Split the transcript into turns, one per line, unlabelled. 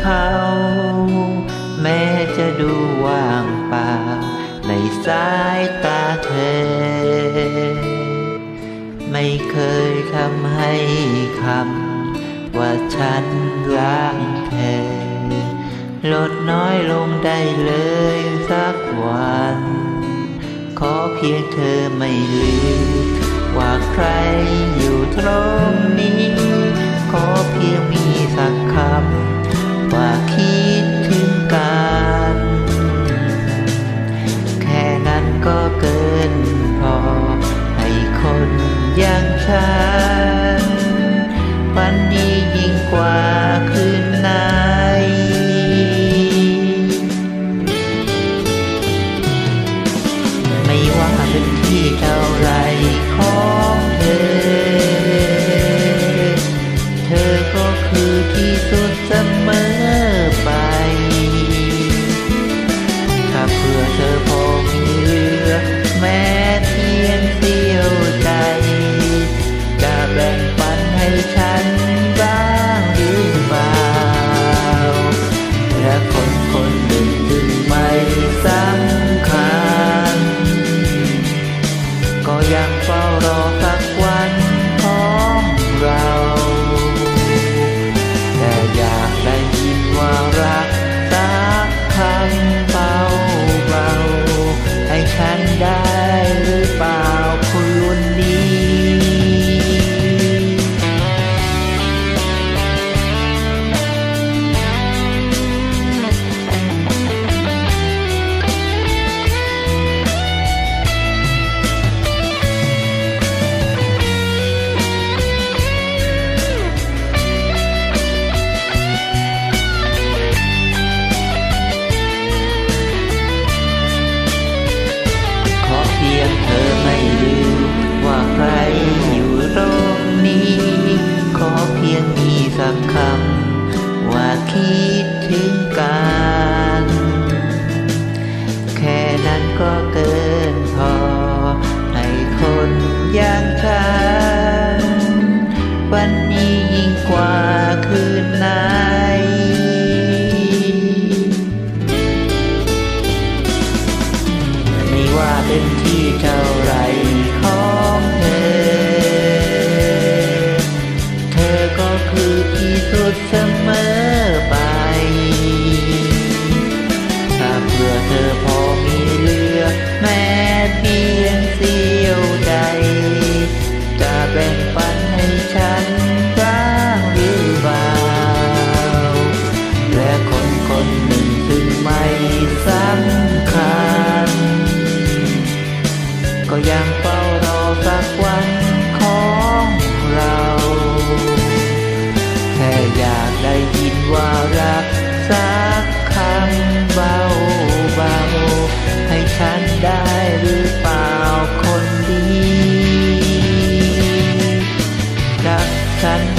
เขา แม้จะดูว่างเปล่าในสายตาเธอ ไม่เคยทำให้คำว่าฉันรักเธอ ลดน้อยลงได้เลยสักวัน ขอเพียงเธอไม่ลืมว่าใครอยู่ตรงนี้ ขอเพียงมี ยังเฝ้ารอ into Captain.